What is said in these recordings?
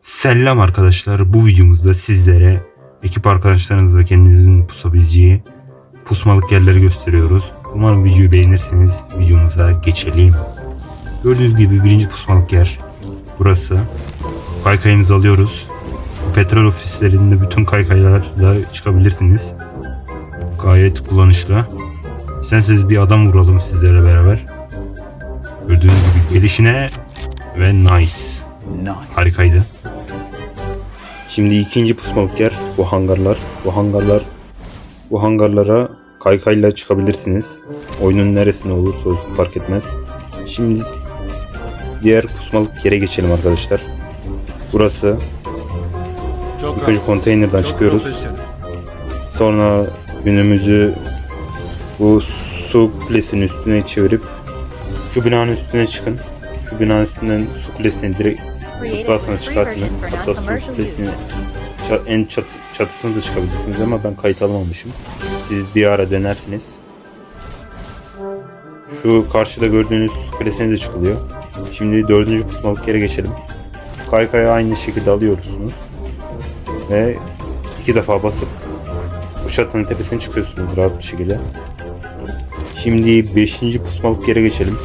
Selam arkadaşlar. Bu videomuzda sizlere ekip arkadaşlarınız ve kendinizin pusabileceği pusmalık yerleri gösteriyoruz. Umarım videoyu beğenirsiniz. Videomuza geçelim. Gördüğünüz gibi birinci pusmalık yer burası. Kaykayımızı alıyoruz. Petrol ofislerinde bütün kaykaylarla çıkabilirsiniz. Gayet kullanışlı. İsterseniz bir adam vuralım sizlerle beraber. Gördüğünüz gibi gelişine ve nice. Harikaydı. Şimdi ikinci pusmalık yer bu hangarlar. Bu hangarlar bu hangarlara kaykayla çıkabilirsiniz. Oyunun neresinde olursa olsun fark etmez. Şimdi diğer pusmalık yere geçelim arkadaşlar. Burası Çok ilk önce konteynerden çıkıyoruz. Sonra yönümüzü bu su kulesinin üstüne çevirip şu binanın üstüne çıkın. Şu binanın üstünden su kulesine direkt tıklarsanız çıkarsınız. Hatta ça- en çat, çatısına da çıkabilirsiniz ama ben kayıt almamışım. Siz bir ara denersiniz. Şu karşıda gördüğünüz kulesine de çıkılıyor. Şimdi dördüncü pusmalık yere geçelim. Kaykayı aynı şekilde alıyorsunuz. Ve iki defa basıp bu çatının tepesine çıkıyorsunuz rahat bir şekilde. Şimdi 5. pusmalık yere geçelim.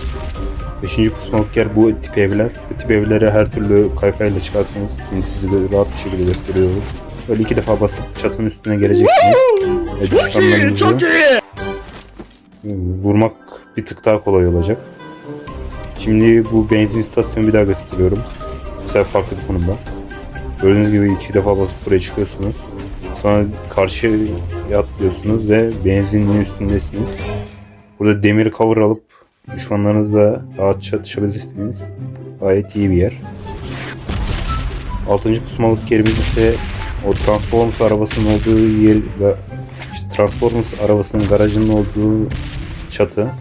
5. pusmalık yer bu tip evler. Bu tip evlere her türlü kaykayla çıkarsanız şimdi sizi de rahat bir şekilde gösteriyorum. Böyle iki defa basıp çatının üstüne geleceksiniz. Ve düşmanlarınızı vurmak bir tık daha kolay olacak. Şimdi bu benzin istasyonu bir daha gösteriyorum. Bu sefer farklı bir konumda. Gördüğünüz gibi iki defa basıp buraya çıkıyorsunuz. Sonra karşıya atlıyorsunuz ve benzinliğin üstündesiniz. Burada demir cover alıp düşmanlarınızla rahatça atışabilirsiniz. Gayet iyi bir yer. Altıncı pusmalık yerimiz ise o Transformers arabasının olduğu yer işte Transformers arabasının garajının olduğu çatı.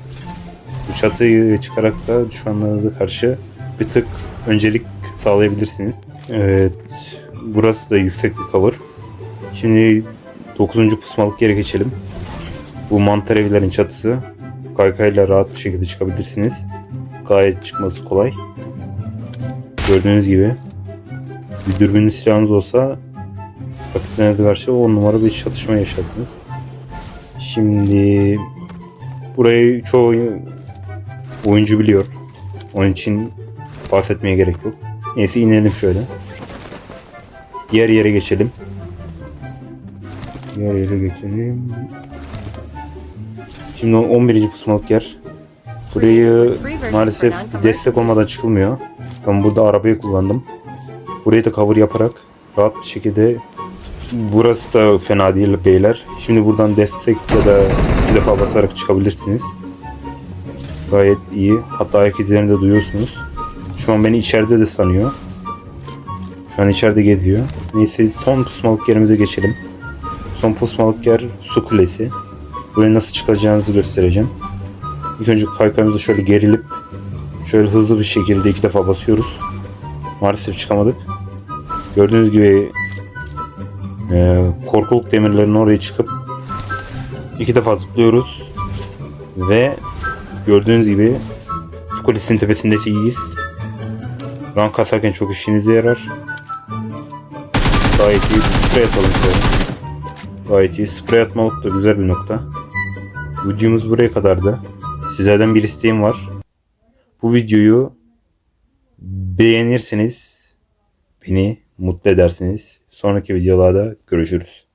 Bu çatıyı çıkarak da düşmanlarınıza karşı bir tık öncelik sağlayabilirsiniz. Evet. Burası da yüksek bir cover. Şimdi 9. pusmalık yere geçelim. Bu mantar evlerin çatısı. Kaykayla rahat bir şekilde çıkabilirsiniz. Gayet çıkması kolay. Gördüğünüz gibi bir dürbünlü silahınız olsa rakiplerinize karşı 10 numara bir çatışma yaşarsınız. Şimdi burayı çoğu oyuncu biliyor. Onun için bahsetmeye gerek yok. Neyse inelim şöyle. Diğer yere geçelim. Diğer yere geçelim. Şimdi 11. pusmalık yer. Burayı maalesef destek olmadan çıkılmıyor. Ben burada arabayı kullandım. Burayı da cover yaparak rahat bir şekilde Burası da fena değil beyler. Şimdi buradan destek ya da bir defa basarak çıkabilirsiniz. Gayet iyi. Hatta ayak izlerini de duyuyorsunuz. Şu an beni içeride de sanıyor. Şu an içeride geziyor. Neyse son pusmalık yerimize geçelim. Son pusmalık yer su kulesi. Buraya nasıl çıkacağınızı göstereceğim. İlk önce kaykayımızı şöyle gerilip şöyle hızlı bir şekilde iki defa basıyoruz. Maalesef çıkamadık. Gördüğünüz gibi e, korkuluk demirlerinin oraya çıkıp iki defa zıplıyoruz ve gördüğünüz gibi su kulesinin tepesindeyiz. Rank kasarken çok işinize yarar. Gayet iyi. Sprey atalım şöyle. Gayet iyi. Sprey atmalık da güzel bir nokta. Videomuz buraya kadardı. Sizlerden bir isteğim var. Bu videoyu beğenirseniz beni mutlu edersiniz. Sonraki videolarda görüşürüz.